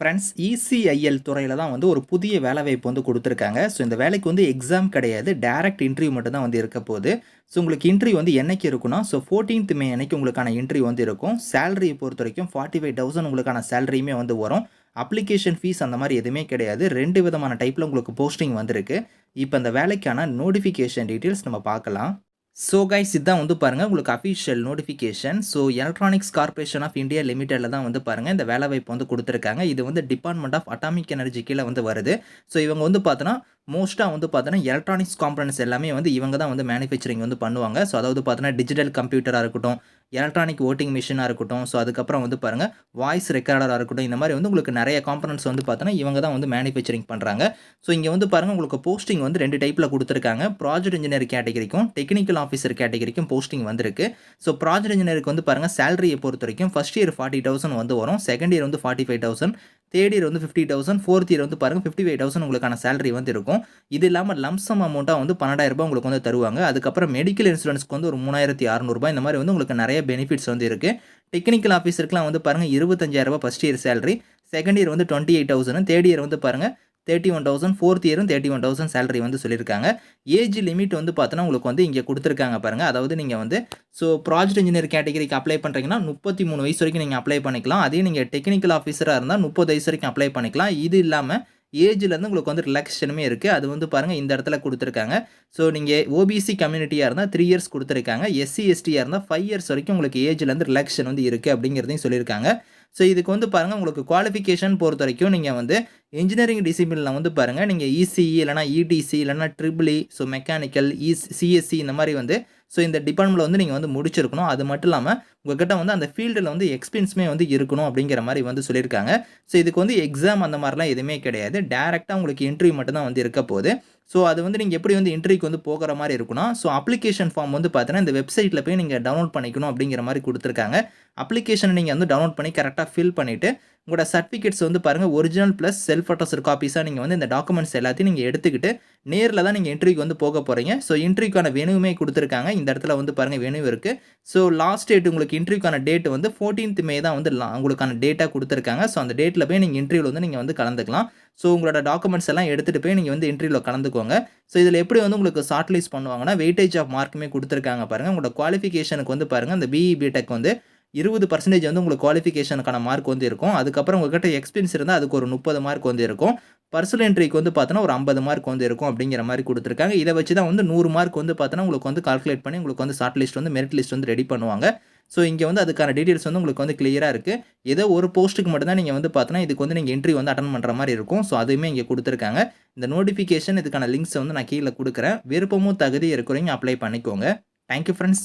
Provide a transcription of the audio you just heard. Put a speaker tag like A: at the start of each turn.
A: Friends ECIL துறையில் தான் வந்து ஒரு புதிய வேலைவாய்ப்பு வந்து கொடுத்துருக்காங்க. ஸோ இந்த வேலைக்கு வந்து எக்ஸாம் கிடையாது. டேரக்ட் இன்டர்வியூ மட்டும் தான் வந்து இருக்க போகுது. ஸோ உங்களுக்கு இன்டர்வியூ வந்து என்னைக்கு இருக்குன்னா ஸோ ஃபோர்டீன்த் மே அன்னைக்கு உங்களுக்கான இன்டர்வியூ வந்து இருக்கும். சேலரியை பொறுத்த வரைக்கும் ஃபார்ட்டி ஃபைவ் தௌசண்ட் உங்களுக்கான சேலரியுமே வந்து வரும். அப்ளிகேஷன் ஃபீஸ் அந்த மாதிரி எதுவுமே கிடையாது. ரெண்டு விதமான டைப்பில் உங்களுக்கு போஸ்டிங் வந்திருக்கு. இப்போ இந்த வேலைக்கான நோட்டிஃபிகேஷன் டீட்டெயில்ஸ் நம்ம பார்க்கலாம். ஸோ கைஸ் இதுதான் வந்து பாருங்கள் உங்களுக்கு official notification so electronics corporation of India லிமிடெடில் தான் வந்து பாருங்கள் இந்த வேலை வாய்ப்பு வந்து கொடுத்துருக்காங்க. இது வந்து டிபார்ட்மெண்ட் ஆஃப் அட்டாமிக் எனர்ஜி கீழே வந்து வருது. ஸோ இவங்க வந்து பார்த்தோன்னா மோஸ்ட்டாக வந்து பார்த்தோன்னா எலக்ட்ரானிக்ஸ் காம்பனன்ஸ் எல்லாமே வந்து இவங்க தான் வந்து மேனுஃபேக்சரிங் வந்து பண்ணுவாங்க. ஸோ அதாவது பார்த்தோன்னா டிஜிட்டல் கம்ப்யூட்டராக இருக்கட்டும் எலக்ட்ரானிக் ஓட்டிங் மிஷினாக இருக்கட்டும் ஸோ அதுக்கப்புறம் வந்து பாருங்கள் வாய்ஸ் ரெக்கார்டராக இருக்கட்டும் இந்த மாதிரி வந்து உங்களுக்கு நிறைய காம்பனன்ஸ் வந்து பார்த்தோன்னா இவங்க தான் வந்து மேனுஃபேக்சரிங் பண்ணுறாங்க ஸோ இங்கே வந்து பாருங்கள் உங்களுக்கு போஸ்டிங் வந்து ரெண்டு டைப்பில் கொடுத்துருக்காங்க. ப்ராஜெக்ட் இன்ஜினியர் கேட்டகரிக்கும் டெக்னிக்கல் ஆஃபீஸர் கேட்டகரிக்கும் போஸ்டிங் வந்திருக்கு. ஸோ ப்ராஜெக்ட் இன்ஜினியருக்கு வந்து பாருங்கள் சேலரியை பொறுத்த வரைக்கும் ஃபஸ்ட் இயர் ஃபார்ட்டி தௌசண்ட் வந்து வரும் செகண்ட் இயர் வந்து forty five thousand third year வந்து ஃபிஃப்டி தௌசண்ட் ஃபோர்த் இயர் வந்து பாருங்கள் ஃபிஃப்டி ஃபைவ் தௌசண்ட் உங்களுக்கான சேலரி வந்து இருக்கும். இது இல்லாமல் லம்சம் அமௌண்ட்டாக வந்து பன்னெண்டாயிரம் ரூபாய் உங்களுக்கு வந்து தருவாங்க. அதுக்கப்புறம் மெடிக்கல் இன்சூரன்ஸ்க்கு வந்து ஒரு மூணாயிரத்தி அறநூறுபா இந்த மாதிரி வந்து உங்களுக்கு நிறைய பெனிஃபிட்ஸ் வந்து இருக்குது டெக்னிக்கல் ஆஃபீஸருக்குலாம் வந்து பாருங்கள் இருபத்தஞ்சாயிரரூபா first year salary second year வந்து twenty eight thousand third year வந்து பாருங்கள் தேர்ட்டி ஒன் தௌசண்ட் ஃபோர்த் இயரும் தேர்ட்டி ஒன் தௌசண்ட் சேலரி வந்து சொல்லியிருக்காங்க. ஏஜ் லிமிட் வந்து பார்த்தோன்னா உங்களுக்கு வந்து இங்கே கொடுத்துருக்காங்க பாருங்கள் அதாவது நீங்கள் வந்து ஸோ ப்ராஜெக்ட் இன்ஜினியர் கேட்டகரிக்கு அப்ளை பண்ணுறீங்கன்னா முப்பத்தி மூணு வயசு வரைக்கும் நீங்கள் அப்ளை பண்ணிக்கலாம். அதே நீங்கள் டெக்னிக்கல் ஆஃபீஸராக இருந்தால் முப்பது வயசு வரைக்கும் அப்ளை பண்ணிக்கலாம். இது இல்லாமல் ஏஜ்லேருந்து உங்களுக்கு வந்து ரிலாக்ஸேஷனுமே இருக்குது அது வந்து பாருங்கள் இந்த இடத்துல கொடுத்துருக்காங்க. ஸோ நீங்கள் ஓபிசி கம்யூனிட்டியாக இருந்தால் த்ரீ இயர்ஸ் கொடுத்துருக்காங்க. எஸ்சி எஸ்டியாக இருந்தால் ஃபைவ் இயர்ஸ் வரைக்கும் உங்களுக்கு ஏஜ்லேருந்து ரிலாக்ஸேஷன் வந்து இருக்குது அப்படிங்கிறதையும் சொல்லியிருக்காங்க. ஸோ இதுக்கு வந்து பாருங்கள் உங்களுக்கு குவாலிஃபிகேஷன் பொறுத்த வரைக்கும் நீங்கள் வந்து இன்ஜினியரிங் டிசிப்ளினில் வந்து பாருங்கள் நீங்கள் இசிஇ இல்லைனா இடிசி இல்லைனா triple E so mechanical E CSC இந்த மாதிரி வந்து ஸோ இந்த டிபார்ட்மெண்ட்டில் வந்து நீங்கள் வந்து முடிச்சிருக்கணும். அது மட்டும் இல்லாமல் உங்ககிட்ட வந்து அந்த ஃபீல்டில் வந்து எக்ஸ்பீரியன்ஸுமே வந்து இருக்கணும் அப்படிங்கிற மாதிரி வந்து சொல்லியிருக்காங்க. ஸோ இதுக்கு வந்து எக்ஸாம் அந்த மாதிரிலாம் எதுவுமே கிடையாது. டேரெக்டாக உங்களுக்கு இன்டர்வியூ மட்டும் தான் வந்து இருக்க போகுது. ஸோ அது வந்து நீங்கள் எப்படி வந்து இன்டர்வியூக்கு வந்து போகிற மாதிரி இருக்கணும் ஸோ அப்ளிகேஷன் ஃபார்ம் வந்து பார்த்தீங்கன்னா இந்த வெப்சைட்டில் போய் நீங்கள் டவுன்லோட் பண்ணிக்கணும் அப்படிங்கிற மாதிரி கொடுத்துருக்காங்க. அப்ளிகேஷனை நீங்கள் வந்து டவுன்லோட் பண்ணி கரெக்டாக ஃபில் பண்ணிவிட்டு உங்களோட சர்டிஃபிகேட்ஸ் வந்து பாருங்கள் ஒரிஜினல் ப்ளஸ் செல்ஃப் அட்டோசர் காப்பீஸாக நீங்கள் வந்து இந்த டாக்குமெண்ட்ஸ் எல்லாத்தையும் நீங்கள் எடுத்துக்கிட்டு நேரில் தான் நீங்கள் இன்டர்வியூக்கு வந்து போக போகிறீங்க ஸோ இன்டர்வியூக்கான வெனுவுமே கொடுத்துருக்காங்க. இந்த இடத்துல வந்து பாருங்கள் வெனு இருக்குது ஸோ லாஸ்ட் டேட் உங்களுக்கு இன்டர்வியூக்கான டேட் வந்து ஃபோர்டீன்த் மே தான் வந்து உங்களுக்கான டேட்டாக கொடுத்துருக்காங்க. ஸோ அந்த டேட்டில் போய் நீங்கள் இன்டர்வியூவில் வந்து நீங்கள் வந்து கலந்துக்கலாம். ஸோ உங்களோட டாக்குமெண்ட்ஸ் எல்லாம் எடுத்துகிட்டு போய் நீங்கள் வந்து இன்டர்வியூவில் கலந்துக்கோங்க. ஸோ இதில் எப்படி வந்து உங்களுக்கு ஷார்ட் லிஸ்ட் பண்ணுவாங்கன்னா வெயிட்டேஜ் ஆஃப் மார்க்குமே கொடுத்துருக்காங்க பாருங்கள் உங்களோட குவாலிஃபிகேஷனுக்கு வந்து பாருங்கள் அந்த பிஇ பிடெக் வந்து இருபது பர்சன்டேஜ் வந்து உங்களுக்கு குவாலிஃபிகேஷனுக்கான மார்க் வந்து இருக்கும். அதுக்கப்புறம் உங்கள்கிட்ட எக்ஸ்பீரியன்ஸ் இருந்தால் அதுக்கு ஒரு முப்பது மார்க் வந்து இருக்கும். பர்சனல் என்ட்ரிக்கு வந்து பார்த்தோன்னா ஒரு ஐம்பது மார்க் வந்து இருக்கும் அப்படிங்கிற மாதிரி கொடுத்துருக்காங்க. இதை வச்சு தான் வந்து நூறு மார்க் வந்து பார்த்தோன்னா உங்களுக்கு வந்து கால்குலேட் பண்ணி உங்களுக்கு வந்து ஷார்ட் லிஸ்ட் வந்து மெரிட் லிஸ்ட் வந்து ரெடி பண்ணுவாங்க. ஸோ இங்கே வந்து அதுக்கான டீட்டெயில்ஸ் வந்து உங்களுக்கு வந்து கிளியராக இருக்குது ஏதோ ஒரு போஸ்ட்டுக்கு மட்டும்தான் நீங்கள் வந்து பார்த்தோன்னா இதுக்கு வந்து நீங்கள் என்ட்ரி வந்து அட்டன் பண்ணுற மாதிரி இருக்கும். ஸோ அதுவுமே இங்கே கொடுத்துருக்காங்க. இந்த நோட்டிஃபிகேஷன் இதுக்கான லிங்க்ஸை வந்து நான் கீழே கொடுக்குறேன். விருப்பமும் தகுதி இருக்கிறவங்க அப்ளை பண்ணிக்கோங்க. Thank you friends